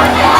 Yeah.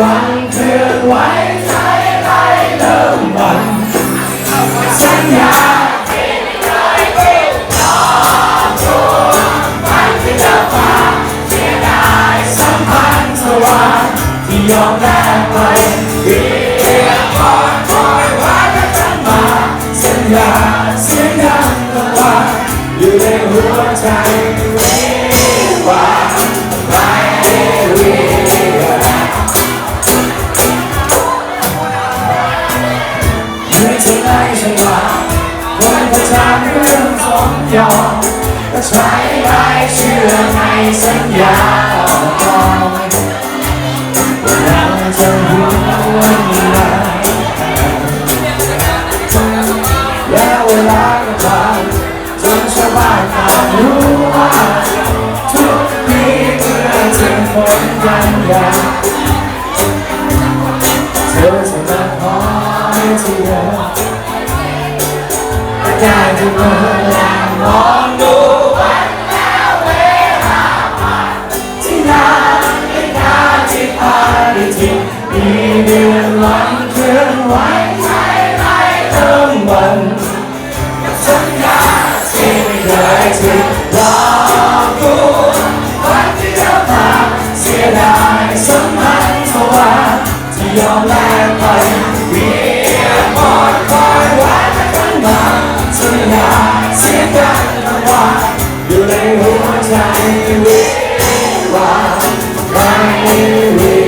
วันเคลื่อนไหวใจไรเริ่มวันสัญญาสัมพันธ์สว่างที่ยอมแลกไปเรียกก่อคอยว่าจะกลับมาสัญญาเสียงดังกังวานอยู่ในหัวใจ ยอมก็ใช้ได้เชื่อในสัญญาต่อว่าเราจะอยู่วันไหนและเวลาก็ผ่านจนชาวบ้านต่างรู้ว่าทุกปีเมื่อถึงฝนกันยาเธอจะมาคอยที่ เดิมได้ทุกเมื่อมองดูวันแล้วเวลาผ่านที่นานไม่นานที่ผ่านไปทิ้งมีเดือนวันเคลื่อนไหว ไ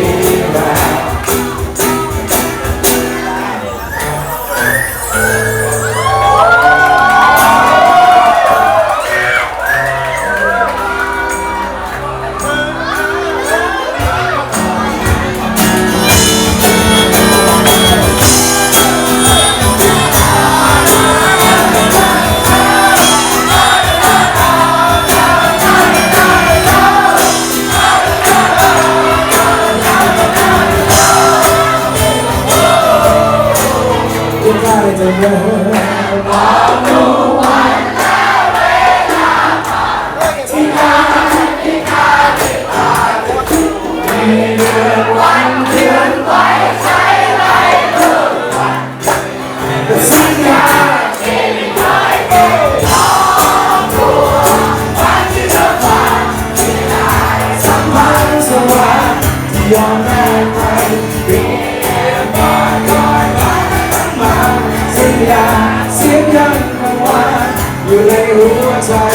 อยู่ในหัวใจ